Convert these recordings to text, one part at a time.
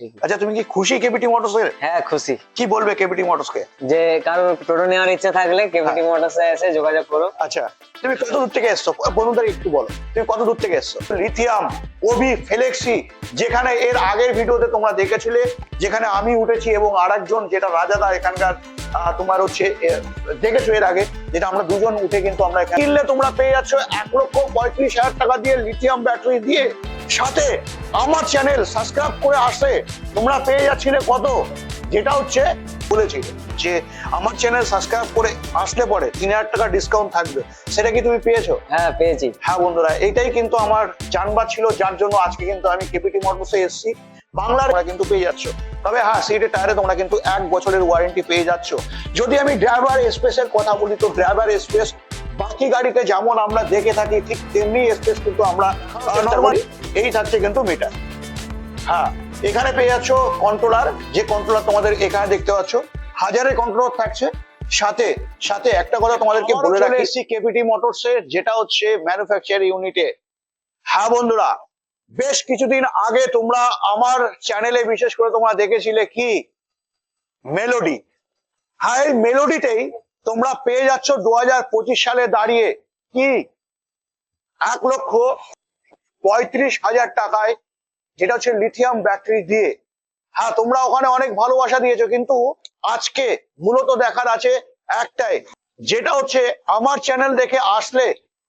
আচ্ছা তুমি কি খুশি কেপিটি মোটরস এর হ্যাঁ খুশি। কি বলবে কেপিটি মোটরস কে যে কারোর টোটো নেওয়ার ইচ্ছা থাকলে কেভিটি হ্যাঁ। মোটরসে এসে যোগাযোগ করো আচ্ছা তুমি কত দূর থেকে এসছো? বন্ধুদের একটু বলো। তুমি কত দূর থেকে এসছো? লিথিয়াম ওবি ফেলেক্সি যেখানে এর আগের ভিডিওতে তোমরা দেখেছিলে যেখানে আমি উঠেছি এবং আরেকজন যেটা রাজাদা এখানকার তোমার হচ্ছে দেখেছ এর আগে যেটা আমরা দুজন উঠে কিন্তু আমরা কিনলে তোমরা পেয়ে যাচ্ছ এক লক্ষ পঁয়ত্রিশ হাজার টাকা দিয়ে লিথিয়াম ব্যাটারি দিয়ে সাথে আমার চ্যানেল সাবস্ক্রাইব করে আসে তোমরা পেয়ে যাচ্ছিলে কত? যেটা হচ্ছে বলেছিল যে আমার চ্যানেল সাবস্ক্রাইব করে আসলে পরে তিন হাজার টাকা ডিসকাউন্ট থাকবে। সেটা কি তুমি পেয়েছ? হ্যাঁ পেয়েছি। হ্যাঁ বন্ধুরা এইটাই কিন্তু আমার জানবার ছিল যার জন্য আজকে কিন্তু আমি কেপিটি মোটরসে এসেছি। বাংলার কিন্তু পেয়ে যাচ্ছ। তবে হ্যাঁ সিটে টায়ারে তোমরা কিন্তু এক বছরের ওয়ারেন্টি পেয়ে যাচ্ছ। যদি আমি ড্রাইভার স্পেসের কথা বলি তো ড্রাইভার স্পেস বাকি গাড়িতে যেমন আমরা দেখে থাকি ঠিক তেমনি স্পেস কিন্তু আমরা নর্মালি এই থাকছে কিন্তু মিটার হ্যাঁ এখানে পেয়ে যাচ্ছ কন্ট্রোলার যে কন্ট্রোলার তোমাদের এখানে দেখতে পাচ্ছ হাজারের কন্ট্রোলার থাকছে। সাথে সাথে একটা কথা তোমাদেরকে বলে রাখি। কেপিটি মোটরস এর যেটা হচ্ছে ম্যানুফ্যাকচার ইউনিটে হ্যাঁ বন্ধুরা বেশ কিছুদিন আগে তোমরা আমার চ্যানেলে বিশেষ করে তোমরা দেখেছিলে কি? মেলোডি হ্যাঁ এই মেলোডিতেই তোমরা পেয়ে যাচ্ছ দু হাজার পঁচিশ সালে দাঁড়িয়ে কি? এক লক্ষ পঁয়ত্রিশ হাজার টাকায়, যেটা হচ্ছে লিথিয়াম ব্যাটারি দিয়ে। হ্যাঁ তোমরা ওখানে অনেক ভালোবাসা দিয়েছ, কিন্তু আজকে মূলত দেখার আছে একটাই, যেটা হচ্ছে আমার চ্যানেল দেখে আসলে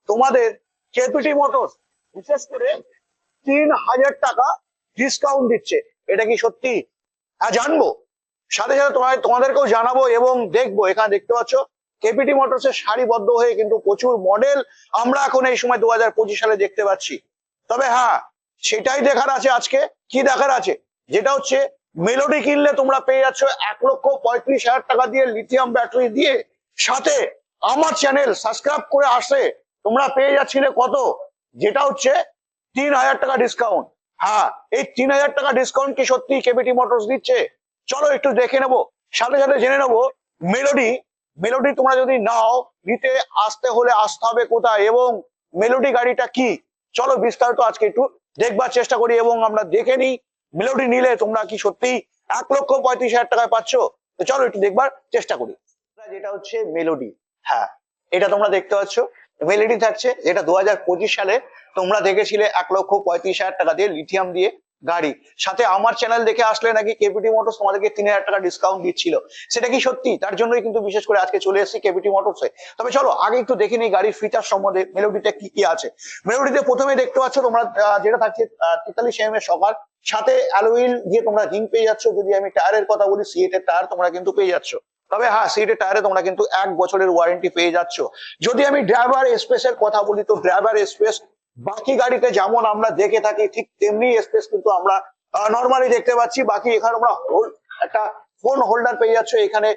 তোমাদের কেপিটি মোটরস, বিশেষ করে তিন হাজার টাকা ডিসকাউন্ট দিচ্ছে। এটা কি সত্যি? হ্যাঁ জানব। সাথে সাথে তোমার তোমাদেরকেও জানাব এবং দেখব। এখানে দেখতে পাচ্ছ, কেপিটি মোটরস এর সারিবদ্ধ হয়ে কিন্তু প্রচুর মডেল আমরা এখন এই সময় দু সালে দেখতে পাচ্ছি। তবে হ্যাঁ সেটাই দেখার আছে আজকে। কি দেখার আছে? যেটা হচ্ছে মেলোডি কিনলে তোমরা পেয়ে যাচ্ছ এক লক্ষ পঁয়ত্রিশ হাজার টাকা দিয়ে লিথিয়াম ব্যাটারি দিয়ে সাথে আমার চ্যানেল সাবস্ক্রাইব করে আসে তোমরা পেয়ে যাচ্ছিলে কত? যেটা হচ্ছে, তিন হাজার টাকা ডিসকাউন্ট হ্যাঁ এই তিন হাজার টাকা ডিসকাউন্ট কি সত্যি কেবিটি মোটরস দিচ্ছে? চলো একটু দেখে নেব। সাথে সাথে জেনে নেব মেলোডি মেলোডি তোমরা যদি নাও, নিতে আসতে হলে আসতে হবে কোথায়? এবং মেলোডি গাড়িটা কি? চলো বিস্তারিত আজকে একটু দেখবার চেষ্টা করি এবং আমরা দেখে নিই। মেলোডি নিলে তোমরা কি সত্যি এক লক্ষ পঁয়ত্রিশ হাজার টাকায় পাচ্ছ? তো চলো একটু দেখবার চেষ্টা করি। যেটা হচ্ছে মেলোডি হ্যাঁ এটা তোমরা দেখতে পাচ্ছ। মেলোডি থাকছে, যেটা দু হাজার পঁচিশ সালে তোমরা দেখেছিলে এক লক্ষ পঁয়ত্রিশ হাজার টাকা দিয়ে লিথিয়াম দিয়ে। গাড়ি। সাথে আমার চ্যানেল দেখে আসলে নাকি কেপিটি মোটরস তোমাদেরকে তিন হাজার টাকা ডিসকাউন্ট দিচ্ছিল। সেটা কি সত্যি? তার জন্যই কিন্তু বিশেষ করে আজকে চলে এসেছি কেপিটি মোটরসে তবে চলো, আগে একটু দেখে নিই গাড়ির ফিচার সম্বন্ধে মেলোডিতে কি কি আছে। মেলোডিতে প্রথমে দেখতে পাচ্ছ তোমরা যেটা থাকছে তেতাল্লিশ এম এর সকাল। সাথে অ্যালোইল দিয়ে তোমরা রিং পেয়ে যাচ্ছ। যদি আমি টায়ারের কথা বলি সিএটের টায়ার তোমরা কিন্তু পেয়ে যাচ্ছ। তবে হ্যাঁ সিটের টায়ারে তোমরা কিন্তু এক বছরের ওয়ারেন্টি পেয়ে যাচ্ছ। যদি আমি ড্রাইভার স্পেসের কথা বলি, তো ড্রাইভার স্পেস বাকি গাড়িতে যেমন আমরা দেখে থাকি, ঠিক তেমনি স্পেস কিন্তু আমরা নর্মালি দেখতে পাচ্ছি। বাকি এখানে আমরা একটা ফোন হোল্ডার পেয়ে যাচ্ছ। এখানে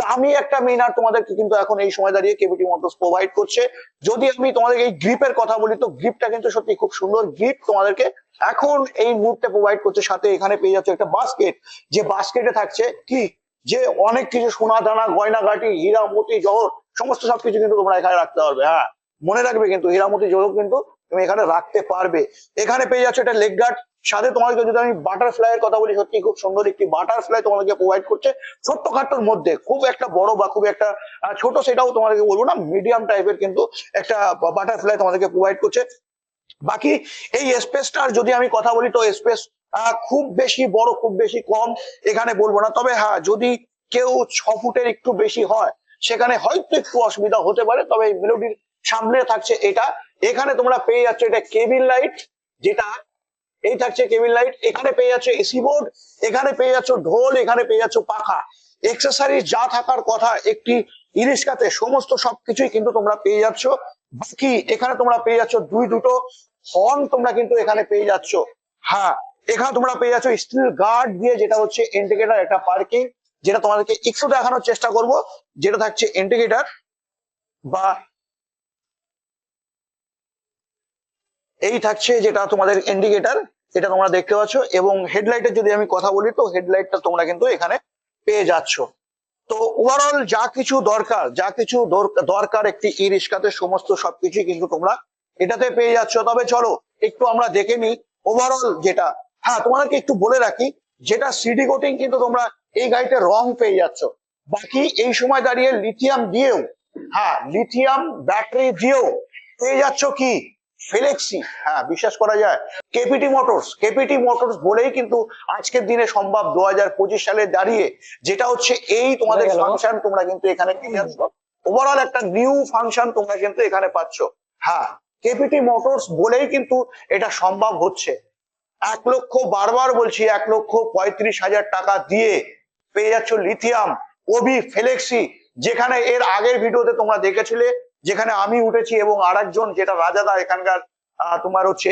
দামি একটা মিনার তোমাদেরকে কিন্তু এখন এই সময় দাঁড়িয়ে কেবিটি মোটরস প্রোভাইড করছে। যদি আমি তোমাদের এই গ্রিপের কথা বলি, তো গ্রিপটা কিন্তু সত্যি খুব সুন্দর গ্রিপ তোমাদেরকে এখন এই মুহূর্তে প্রোভাইড করছে। সাথে এখানে পেয়ে যাচ্ছে একটা বাস্কেট যে বাস্কেটে থাকছে কি? যে অনেক কিছু সোনা দানা গয়না গাটি হীরা মতি জহর সমস্ত সবকিছু কিন্তু তোমরা এখানে রাখতে পারবে। হ্যাঁ মনে রাখবে কিন্তু, হীরামতি জহর কিন্তু তুমি এখানে রাখতে পারবে। এখানে পেয়ে যাচ্ছ এটা লেগ গার্ড সাথে তোমাদেরকে যদি আমি বাটারফ্লাই এর কথা বলি সত্যি খুব সুন্দর একটি বাটারফ্লাই তোমাদেরকে প্রোভাইড করছে। ছোট্ট খাট্টোর মধ্যে, খুব একটা বড় বা খুব একটা ছোট সেটাও তোমাদেরকে বলব না মিডিয়াম টাইপের কিন্তু একটা বাটারফ্লাই তোমাদেরকে প্রোভাইড করছে। বাকি এই স্পেসটার যদি আমি কথা বলি, তো স্পেস খুব বেশি বড়, খুব বেশি কম এখানে বলব না। তবে হ্যাঁ যদি কেউ ছ ফুটের একটু বেশি হয়, সেখানে হয়তো একটু অসুবিধা হতে পারে, তবে এই মেলোডির সামনে থাকছে এটা। এখানে তোমরা পেয়ে যাচ্ছ এটা কেবিন লাইট, যেটা এই থাকছে কেবিন লাইট, এখানে পেয়ে যাচ্ছ এসি বোর্ড, এখানে পেয়ে যাচ্ছ ঢোল, এখানে পেয়ে যাচ্ছ পাখা। এক্সেসারিজ যা থাকার কথা, একটি ইরিস্কাতে সমস্ত সবকিছুই কিন্তু তোমরা পেয়ে যাচ্ছ। বাকি এখানে তোমরা পেয়ে যাচ্ছ দুই দুটো হর্ন তোমরা কিন্তু এখানে পেয়ে যাচ্ছ। হ্যাঁ এখানে তোমরা পেয়ে যাচ্ছ স্টিল গার্ড দিয়ে যেটা হচ্ছে ইন্ডিকেটার একটা পার্কিং যেটা তোমাদেরকে একটু দেখানোর চেষ্টা করব, যেটা থাকছে ইন্ডিকেটার বা এই থাকছে যেটা তোমাদের ইন্ডিকেটার এটা তোমরা দেখতে পাচ্ছ, এবং হেডলাইটের যদি আমি কথা বলি, তো হেডলাইটটা তোমরা কিন্তু এখানে পেয়ে যাচ্ছ। তো ওভারঅল যা কিছু দরকার, যা কিছু দরকার একটি ই রিক্সাতে সমস্ত সবকিছুই কিন্তু তোমরা এটাতে পেয়ে যাচ্ছ। তবে চলো, একটু আমরা দেখে নিই ওভারঅল যেটা। হ্যাঁ তোমাদেরকে একটু বলে রাখি, যেটা সিডি কোটিং কিন্তু তোমরা এই গাড়িতে রং পেয়ে যাচ্ছ। বাকি এই সময় দাঁড়িয়ে লিথিয়াম দিয়েও হ্যাঁ লিথিয়াম ব্যাটারি দিয়েও পেয়ে যাচ্ছ কি? ফেলেক্সি হ্যাঁ বিশ্বাস করা যায়। কেপিটি মোটরস কেপিটি মোটরস বলেই কিন্তু আজকের দিনে সম্ভব দু হাজার পঁচিশ সালে দাঁড়িয়ে যেটা হচ্ছে এই তোমাদের ফাংশন তোমরা কিন্তু এখানে ওভারঅল একটা নিউ ফাংশন তোমরা কিন্তু এখানে পাচ্ছ। হ্যাঁ কেপিটি মোটরস বলেই কিন্তু এটা সম্ভব হচ্ছে। এক লক্ষ বারবার বলছি এক লক্ষ পঁয়ত্রিশ হাজার টাকা দিয়ে পেয়ে যাচ্ছ লিথিয়াম ওবি ফেলেক্সি যেখানে এর আগের ভিডিওতে তোমরা দেখেছিলে যেখানে আমি উঠেছি এবং আরেকজন যেটা রাজাদা এখানকার তোমার হচ্ছে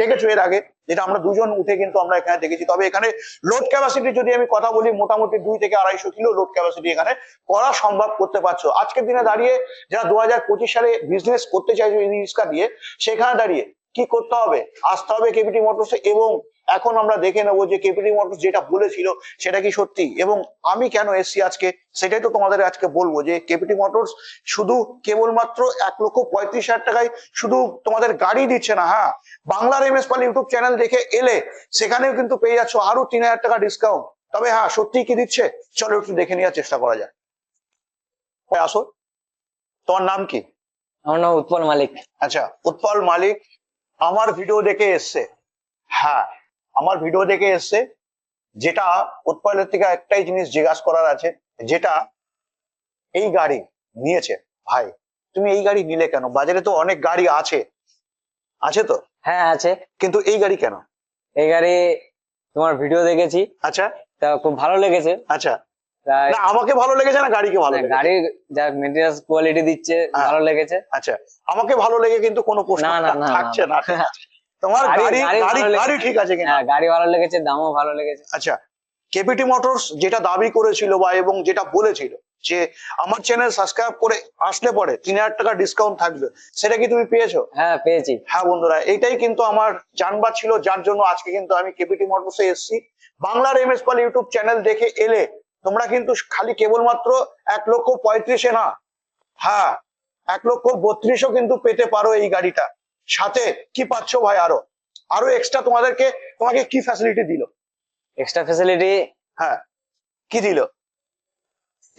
দেখেছ এর আগে, যেটা আমরা দুজন উঠে কিন্তু আমরা এখানে দেখেছি। তবে এখানে লোড ক্যাপাসিটি যদি আমি কথা বলি, মোটামুটি দুই থেকে আড়াইশো কিলো লোড ক্যাপাসিটি এখানে করা সম্ভব করতে পারছ। আজকের দিনে দাঁড়িয়ে যারা দু হাজার পঁচিশ সালে বিজনেস করতে চাইছো এই রিক্সা দিয়ে, সেখানে দাঁড়িয়ে কি করতে হবে? আসতে হবে কেপিটি মোটরস এবং এখন আমরা দেখে নেব যে কেপিটি মোটরস যেটা বলেছিল সেটা কি সত্যি? এবং আমি কেন এসছি আজকে? সেটাই তো তোমাদের আজকে বলব যে কেপিটি মোটরস শুধু কেবলমাত্র এক লক্ষ পঁয়ত্রিশ হাজার টাকায় শুধু তোমাদের গাড়ি দিচ্ছে না হ্যাঁ? বাংলার M S Pal YouTube channel দেখে এলে সেখানেও কিন্তু পেয়ে যাচ্ছ আরও তিন হাজার টাকা ডিসকাউন্ট তবে হ্যাঁ সত্যি কি দিচ্ছে? চলো একটু দেখে নেওয়ার চেষ্টা করা যায় ওই আসো। তোমার নাম কি? আমার নাম উৎপল মালিক। আচ্ছা উৎপল মালিক আমার ভিডিও দেখে এসছে। হ্যাঁ আমার ভিডিও দেখে এসছে যেটা উৎপলের থেকে একটাই জিনিস জিজ্ঞাসা করার আছে যেটা এই গাড়ি নিয়েছে। ভাই তুমি এই গাড়ি নিলে কেন? বাজারে তো অনেক গাড়ি আছে। আছে তো? হ্যাঁ আছে। কিন্তু এই গাড়ি কেন? এই গাড়ি তোমার ভিডিও দেখেছি। আচ্ছা। তা খুব ভালো লেগেছে। আচ্ছা। না আমাকে ভালো লেগেছে না গাড়িকে ভালো মানে লেগেছে? গাড়ির যা মেটেরিয়ালস কোয়ালিটি দিচ্ছে হ্যাঁ। ভালো লেগেছে। আচ্ছা। আমাকে ভালো লেগে কিন্তু কোনো প্রশ্ন থাকছে না। তোমার গাড়ি- গাড়ি গাড়ি গাড়ি ভালো লেগেছে। ঠিক আছে কিনা? হ্যাঁ গাড়ি ভালো লেগেছে দামও ভালো লেগেছে। আচ্ছা কেপিটি মোটরস যেটা দাবি করেছিল বা এবং যেটা বলেছিল যে আমার চ্যানেল সাবস্ক্রাইব করে আসলে পরে তিন হাজার টাকা ডিসকাউন্ট থাকবে সেটা কি তুমি পেয়েছ? হ্যাঁ পেয়েছি। হ্যাঁ বন্ধুরা এটাই কিন্তু আমার জানবার ছিল যার জন্য আজকে কিন্তু আমি কেপিটি মোটরসে এসেছি। বাংলার M S Pal YouTube channel দেখে এলে তোমরা কিন্তু খালি কেবলমাত্র এক লক্ষ পঁয়ত্রিশে না হ্যাঁ এক লক্ষ বত্রিশও কিন্তু পেতে পারো এই গাড়িটা। সাথে কি পাচ্ছ ভাই আরও? আরও এক্সট্রা তোমাদেরকে তোমাকে কি ফ্যাসিলিটি দিল? এক্সট্রা ফ্যাসিলিটি হ্যাঁ কি দিল?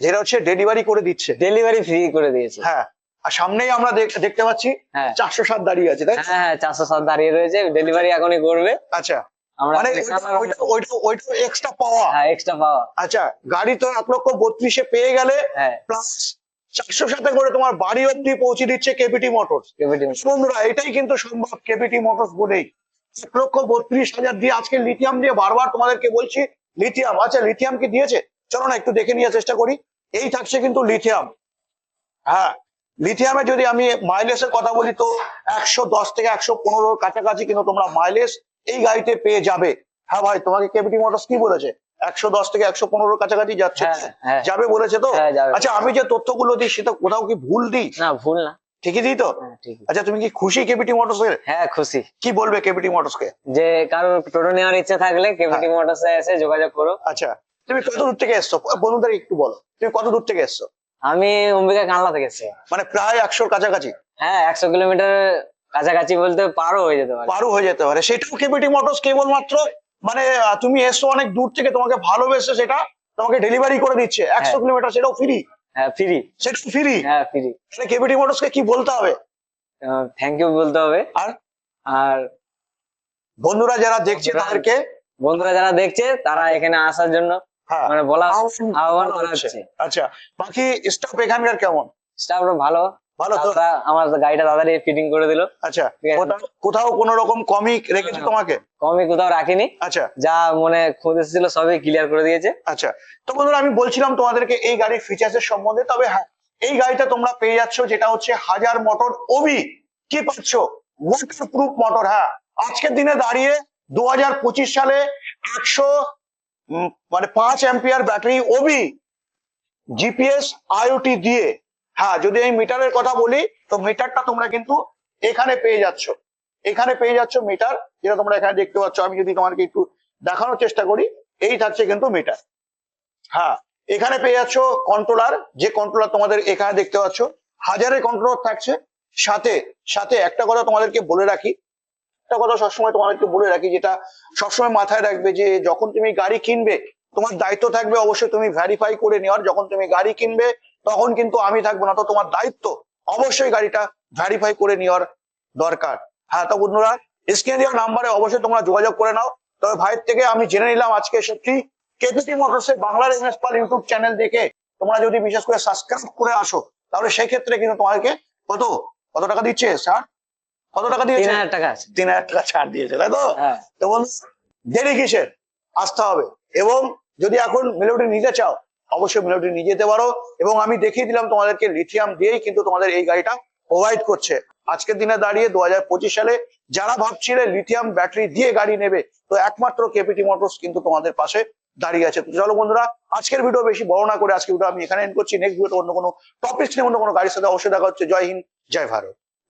যেটা হচ্ছে ডেলিভারি করে দিচ্ছে। ডেলিভারি ফ্রি করে দিয়েছে। হ্যাঁ আর সামনেই আমরা দেখ- দেখতে পাচ্ছি হ্যাঁ। চারশো সাত দাঁড়িয়ে আছে তাই হ্যাঁ হ্যাঁ চারশো সাত দাঁড়িয়ে রয়েছে ডেলিভারি এখনই করবে। আচ্ছা আমরা মানে এক্সট্রা পাওয়া। হ্যাঁ এক্সট্রা পাওয়া। আচ্ছা গাড়ি তো এক লক্ষ বত্রিশে পেয়ে গেলে হ্যাঁ। প্লাস চারশো সাথে করে তোমার বাড়ি অব্দি পৌঁছে দিচ্ছে কেপিটি মোটরস কেবিটি বন্ধুরা এটাই কিন্তু সম্ভব কেপিটি মোটরস বলেই। এক লক্ষ বত্রিশ হাজার দিয়ে আজকে লিথিয়াম দিয়ে বারবার তোমাদেরকে বলছি লিথিয়াম আচ্ছা লিথিয়াম কি দিয়েছে? চলো না একটু দেখে নেওয়ার চেষ্টা করি। এই থাকছে কিন্তু লিথিয়াম হ্যাঁ লিথিয়ামে যদি আমি মাইলেজের কথা বলি তো একশো দশ থেকে একশো পনেরোর কাছাকাছি কিন্তু তোমরা মাইলেজ এই গাড়িতে পেয়ে যাবে। হ্যাঁ ভাই তোমাকে কেপিটি মোটরস কি বলেছে? একশো দশ থেকে একশো পনেরোর কাছাকাছি যাচ্ছে। হ্যাঁ হ্যাঁ। যাবে বলেছে তো? হ্যাঁ আচ্ছা আমি যে তথ্যগুলো দিই সেটা কোথাও কি ভুল দিই? না ভুল না। ঠিকই দিই তো? আচ্ছা তুমি কি খুশি কেপিটি মোটরস এর হ্যাঁ খুশি। কি বলবে কেপিটি মোটরস কে যে কারোর টোটো নেওয়ার ইচ্ছা থাকলে কেবিটি। মোটরসে এসে যোগাযোগ করো আচ্ছা তুমি কত দূর থেকে এসছো? বন্ধুদের একটু বলো। তুমি কত দূর থেকে এসছো? আমি অম্বিকা কানলা থেকে এসেছি। মানে প্রায় একশোর কাছাকাছি? হ্যাঁ একশো কিলোমিটার কাছাকাছি বলতে পারো হয়ে যেতে পারে। পারও হয়ে যেতে পারে। সেটাও কেপিটি মোটরস কেবলমাত্র মানে তুমি এসছো অনেক দূর থেকে তোমাকে ভালোবেসে সেটা তোমাকে ডেলিভারি করে দিচ্ছে। একশো হ্যাঁ। কিলোমিটার সেটাও ফ্রি হ্যাঁ ফ্রি সেটা ফ্রি হ্যাঁ ফ্রি তাহলে কেপিটি মোটরস কে কি বলতে হবে? থ্যাংক ইউ বলতে হবে। আর? আর বন্ধুরা যারা দেখছে তাদেরকে? বন্ধুরা যারা দেখছে তারা এখানে আসার জন্য হ্যাঁ। মানে বলা আহ্বান করা হচ্ছে। আচ্ছা বাকি স্টাফ এখানকার কেমন? ভালো। ভালো তো। আমার গাড়িটা ফিটিং করে দিল। আচ্ছা কোথাও কোথাও কোনো রকম কমিক রেখেছে তোমাকে? কমই কোথাও রাখিনি। আচ্ছা। যা মনে সবই ক্লিয়ার করে দিয়েছে। আচ্ছা তো বন্ধুরা আমি বলছিলাম তোমাদেরকে এই গাড়ির ফিচার্স এর সম্বন্ধে তবে হ্যাঁ এই গাড়িটা তোমরা পেয়ে যাচ্ছ যেটা হচ্ছে হাজার মোটর ওবি কি পাচ্ছ? ওয়াটার প্রুফ মোটর হ্যাঁ। আজকের দিনে দাঁড়িয়ে দু হাজার পঁচিশ সালে একশো মানে পাঁচ ampere battery OB GPS IoT দিয়ে হ্যাঁ যদি আমি মিটারের কথা বলি, তো মিটারটা তোমরা কিন্তু এখানে পেয়ে যাচ্ছ। এখানে পেয়ে যাচ্ছ মিটার, যেটা তোমরা এখানে দেখতে পাচ্ছ। আমি যদি তোমাকে একটু দেখানোর চেষ্টা করি, এই থাকছে কিন্তু মিটার। হ্যাঁ এখানে পেয়ে যাচ্ছ কন্ট্রোলার যে কন্ট্রোলার তোমাদের এখানে দেখতে পাচ্ছ। হাজারের কন্ট্রোলার থাকছে। সাথে সাথে একটা কথা তোমাদেরকে বলে রাখি। একটা কথা সবসময় তোমাদেরকে বলে রাখি, যেটা সবসময় মাথায় রাখবে যে, যখন তুমি গাড়ি কিনবে, তোমার দায়িত্ব থাকবে অবশ্যই তুমি ভ্যারিফাই করে নেওয়ার। যখন তুমি গাড়ি কিনবে তখন কিন্তু আমি থাকব না তো তোমার দায়িত্ব অবশ্যই গাড়িটা ভ্যারিফাই করে নেওয়ার দরকার। হ্যাঁ তো বন্ধুরা স্ক্রিনে দেওয়া নাম্বারে অবশ্যই তোমরা যোগাযোগ করে নাও। তবে ভাইয়ের থেকে আমি জেনে নিলাম আজকে সত্যি কেপিটি মোটরসের বাংলার এমএস পাল ইউটিউব চ্যানেল দেখে তোমরা যদি বিশেষ করে সাবস্ক্রাইব করে আসো তাহলে সেই ক্ষেত্রে কিন্তু তোমাকে কত? কত টাকা দিচ্ছে স্যার কত টাকা তিন দিয়েছে হাজার টাকা তিন হাজার টাকা ছাড় দিয়েছে তাই তো? হ্যাঁ। তো বন্ধু, দেরি কিসের? আসতে হবে। এবং যদি এখন মেলোডি নিতে চাও অবশ্যই মেলোডি নিয়ে যেতে পারো এবং আমি দেখিয়ে দিলাম তোমাদেরকে লিথিয়াম দিয়েই কিন্তু তোমাদের এই গাড়িটা প্রোভাইড করছে। আজকের দিনে দাঁড়িয়ে দু হাজার পঁচিশ সালে যারা ভাবছিলে লিথিয়াম ব্যাটারি দিয়ে গাড়ি নেবে, তো একমাত্র কেপিটি মোটরস কিন্তু তোমাদের পাশে দাঁড়িয়ে আছে। তো চলো বন্ধুরা, আজকের ভিডিও বেশি বড় না করে আজকের ভিডিও আমি এখানে এন্ড করছি। নেক্সট ভিডিও অন্য কোনো টপিক নিয়ে অন্য কোনো গাড়ির সাথে অবশ্যই দেখা হচ্ছে। জয় হিন্দ, জয় ভারত।